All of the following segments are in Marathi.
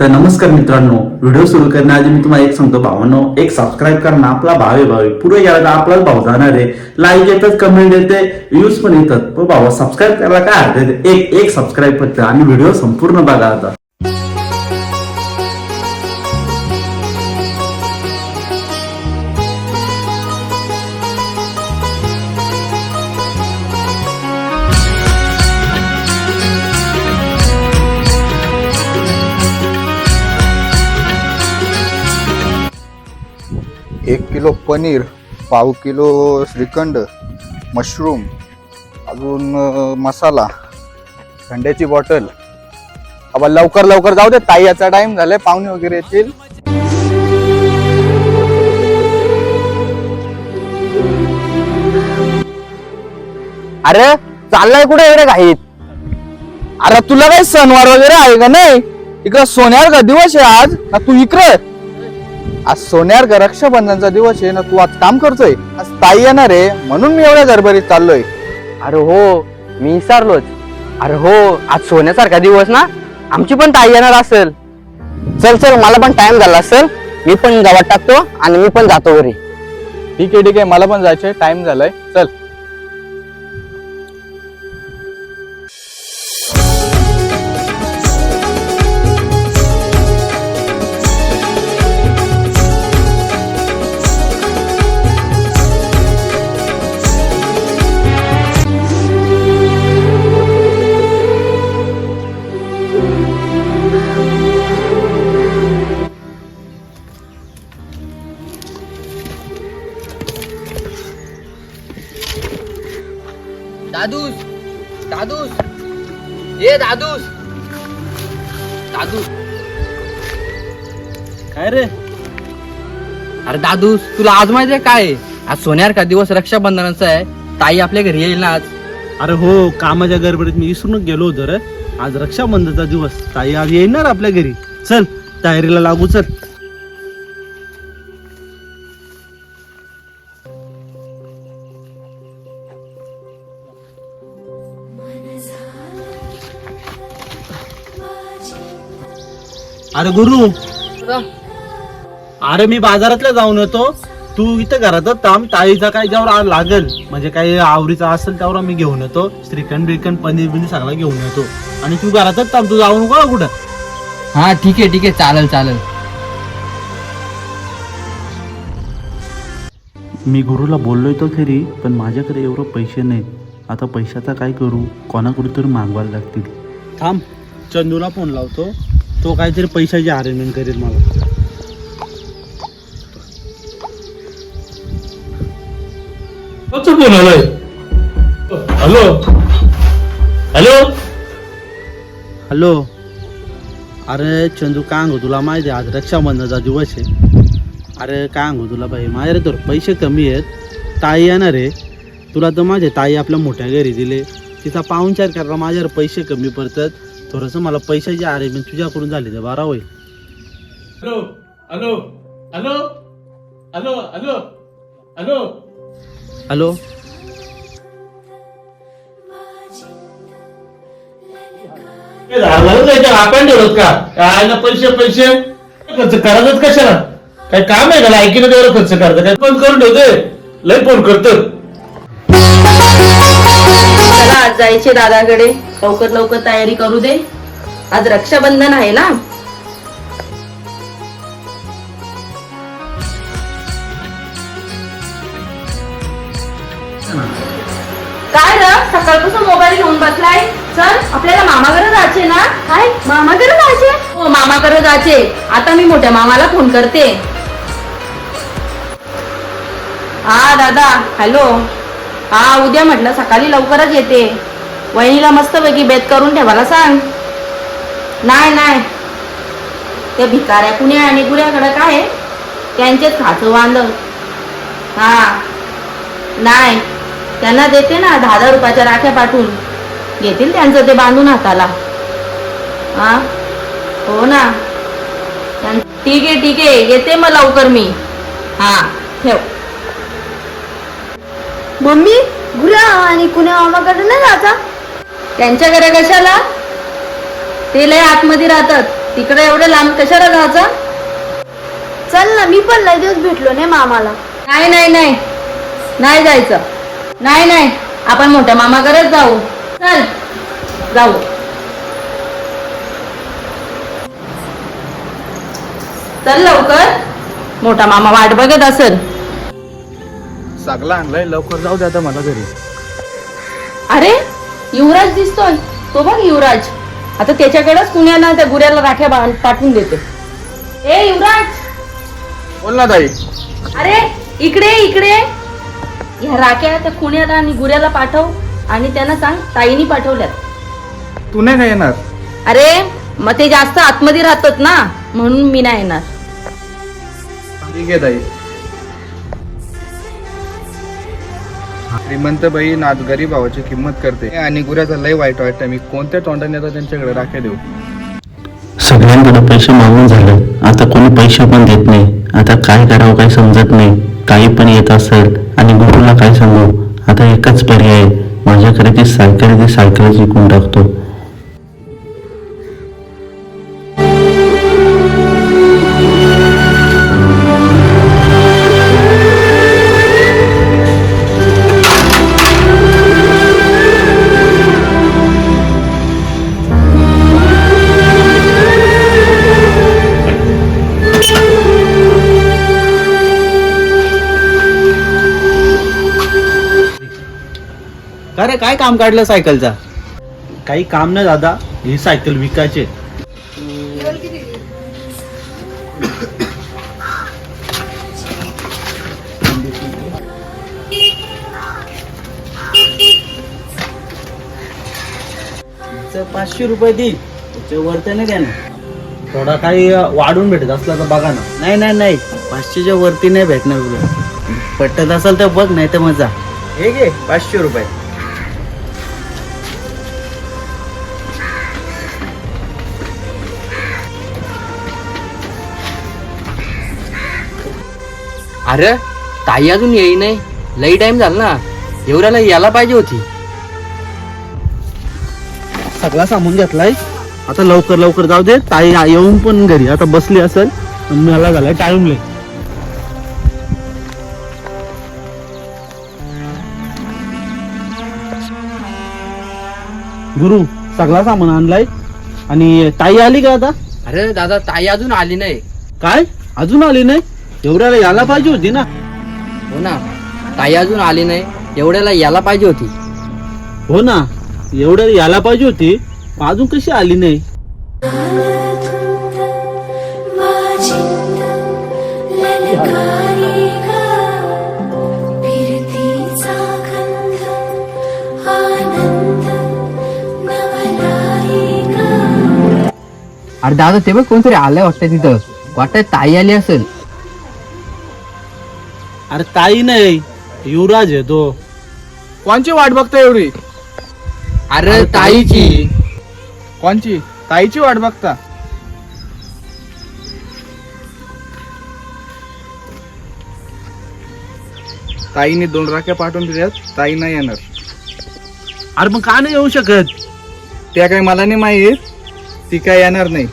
तर नमस्कार मित्रांनो व्हिडिओ सुरू करण्याआधी मी तुम्हाला एक सांगतो भावांनो एक सबस्क्राईब करा आपला भावे भावे. पुढे यायला आपलाच भाव जाणार आहे. लाईक येतात कमेंट येते व्ह्यूज पण येतात. पण भावा सबस्क्राईब करायला काय अर्थ येते एक एक सबस्क्राईब फक्त आणि व्हिडिओ संपूर्ण बघा आता. किलो पनीर पाव किलो श्रीखंड मशरूम अजून मसाला थंड्याची बॉटल आबा लवकर लवकर जाऊ दे. ताई याचा टाइम झालाय. पाहुणे वगैरे येतील. अरे चाललाय कुठे एवढे घाईत? अरे तुला काही सणवार वगैरे आहे का नाही? इकडं सोन्यावर का दिवस आहे आज? ना तू इकडं आज सोन्यार का रक्षाबंधनचा दिवस आहे ना तू आज काम करतोय. आज ताई येणार आहे म्हणून मी एवढ्या गडबडीत चाललोय. अरे हो मी विसरलोच अरे हो आज सोन्यासारखा दिवस ना? आमची पण ताई येणार असेल. चल चल मला पण टाइम झाला असेल. मी पण गावात टाकतो आणि मी पण जातो घरी. ठीक आहे ठीक आहे मला पण जायचंय टाइम झालाय. दादूस दादूस ये दादूस दादूस. काय रे? अरे दादूस तुला आज माहिती आहे काय? आज सोन्यार का दिवस रक्षाबंधनाचा आहे? ताई आपल्या घरी येईल ना आज. अरे हो कामाच्या गडबडीत मी विसरूनच गेलो होतो रे. आज रक्षाबंधनचा दिवस. ताई आज येणार आपल्या घरी. चल तयारीला लागू चल. अरे गुरु. अरे मी बाजारातला जाऊन येतो. तू इथं घरातच थांब ताईचा काय जेव्हा आ- लागेल? म्हणजे काही आवडीचा असेल तेवढा मी घेऊन येतो. श्रीखंड बिरखंड पनीर बिनीर सगळा घेऊन येतो. आणि तू घरातच थांब तू जाऊ नको कुठं? हा ठीक आहे ठीक आहे. चालेल चालेल. मी गुरुला बोललोय तो खरी पण माझ्याकडे एवढं पैसे नाहीत. आता पैशाचा काय करू? कोणाकडे तरी मागवायला लागतील. थांब चंदूला फोन लावतो. तो काहीतरी पैशाची अरेंजमेंट करेल मला. फोन आलाय हॅलो? हॅलो? हॅलो? अरे चंदू काय सांगू तुला माहिती आहे आज रक्षाबंधनाचा दिवस आहे. अरे काय सांगू तुला बाई माझ्याकडे तर पैसे कमी आहेत. ताई येणार आहे. तुला तर माझे ताई आपल्या मोठ्या घरी दिले. तिचा पाहुणचार करायला माझ्यावर पैसे कमी पडतात. थोडंसं मला पैशाची अरेंजमेंट तुझ्याकडून झाली तर बारा होईल. Hello hello hello hello hello hello. Hello. आपण ठेवत का? काय ना पैसे? पैसे खर्च करायचंच कशाला? काय काम आहे का? ऐकलं तेवढं खर्च करतं काय पण करून ठेवते. लय फोन करतो चला आज जायचे दादाकडे. लवकर लवकर तयारी करू दे. आज रक्षाबंधन आहे ना? काय र? सकाळपासून मोबाईल घेऊन बसलाय. चल आपल्याला मामाकडे जायचे ना? काय? मामाकडे जायचे हो मामाकडे जायचे आता मी मोठ्या मामाला फोन करते. हा दादा. हॅलो हा उद्या म्हटलं सकाळी लवकरच येते. वहिनीला मस्तपैकी बेत करून ठेवायला सांग. नाही नाही. त्या भिकाऱ्या कुण्या आणि गुऱ्याकडे काय? आहे? त्यांचेच खाचं बांध हा. नाही. त्यांना देते ना दहा दहा रुपयाच्या राख्या पाठवून. घेतील त्यांचं ते बांधून हाताला. हा? हो ना. ठीक आहे ठीक आहे. येते मग लवकर मी. हा ठेव. मम्मी गुऱ्या आणि कुण्या मामाकडे नाही जाता त्यांच्याकडे कशाला? ते लय आतमध्ये राहतात. तिकडे एवढे लांब कशाला जायचं चल ना मी पण लय दिवस भेटलो नाही मामाला. नाही नाही नाही. नाही जायचं. नाही नाही. आपण मोठ्या मामाकडेच जाऊ. चल. जाऊ. चल लवकर. मोठा मामा वाट बघत असेल. सगळा आणलाय लवकर जाऊ दे आता मला घरी. अरे युवराज दिसतोय. तो बघ युवराज. आता त्याच्याकडेच पुण्याला त्या गुऱ्याला राख्या बांध- पाठवून देते. ए युवराज! बोल ना ताई. अरे इकडे इकडे. ह्या राख्या त्या पुण्याला आणि गुऱ्याला पाठव. आणि त्यांना सांग ताईनी पाठवल्यात. तू नाही येणार? अरे मग ते जास्त आतमध्ये राहतात ना म्हणून मी नाही येणार. ठीक आहे ताई. श्रीमंत बाई आज गरीब भावाची किंमत करते. आणि गुऱ्याचा लय वाईट वाटतं. मी कोणत्या तोंडाने आता त्यांच्याकडे राखे देऊ? सगळ्यांकडे पैसे मागून झाले. आता कोणी पैसे पण देत नाही. आता काय करावं काही समजत नाही. काही पण येत असेल आणि गुरुला काय सांगू? आता एकच पर्याय माझ्याकडे ती सायकल ती सायकल जिंकून टाकतो. अरे काय काम काढलं सायकलचा? काही काम नाही दादा ही सायकल विकायचे. पाचशे रुपये देईल. त्याच्या वरती नाही देणार. थोडा काही वाढून भेटत असला तर बघा ना. नाही नाही नाही. पाचशेच्या वरती नाही भेटणार तुला पटत असेल तर बघ नाही तर मजा. हे घे पाचशे रुपये. अरे ताई अजून येई नाही. लई टाइम झाला ना. एवढ्याला यायला पाहिजे होती. सगळा सामान घेतलाय. आता लवकर लवकर जाऊ दे. ताई आ- येऊन पण घरी. आता बसली असेल. आणि मला झालाय टाइम ले गुरु सगळा सामान आणलाय. आणि ताई आली का आता? अरे दादा ताई अजून आली नाही. काय? अजून आली नाही? एवढ्याला यायला पाहिजे होती ना. हो ना. ताई अजून आली नाही. एवढ्याला यायला पाहिजे होती. हो ना. एवढ्या यायला पाहिजे होती. पण अजून कशी आली नाही? अरे दादा ते बघ कोणतरी आलंय वाटतं तिथं. वाटतंय ताई आली असेल. अरे ताई नाही युवराज आहे तो. कोणची वाट बघता एवढी? अरे ताईची. कोणची? ताईची वाट बघता. ताईने दोन राख्या पाठवून दिल्यात ताई नाही येणार. अरे मग का नाही येऊ शकत? त्या काही मला नाही माहीत. ती काय येणार नाही.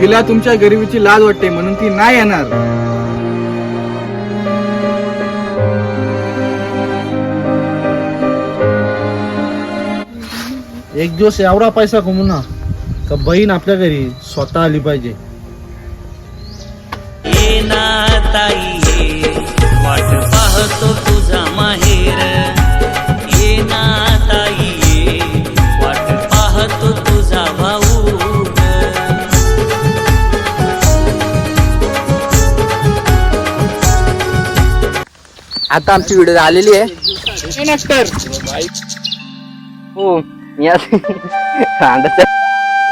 तिला तुमच्या गरिबीची लाज वाटते म्हणून ती नाही येणार. एक दिवस एवढा पैसा कमवू ना का बहीण आपल्या घरी स्वतः आली पाहिजे. आता आमची व्हिडिओ आलेली आहे. हो. मी आज- अंदाज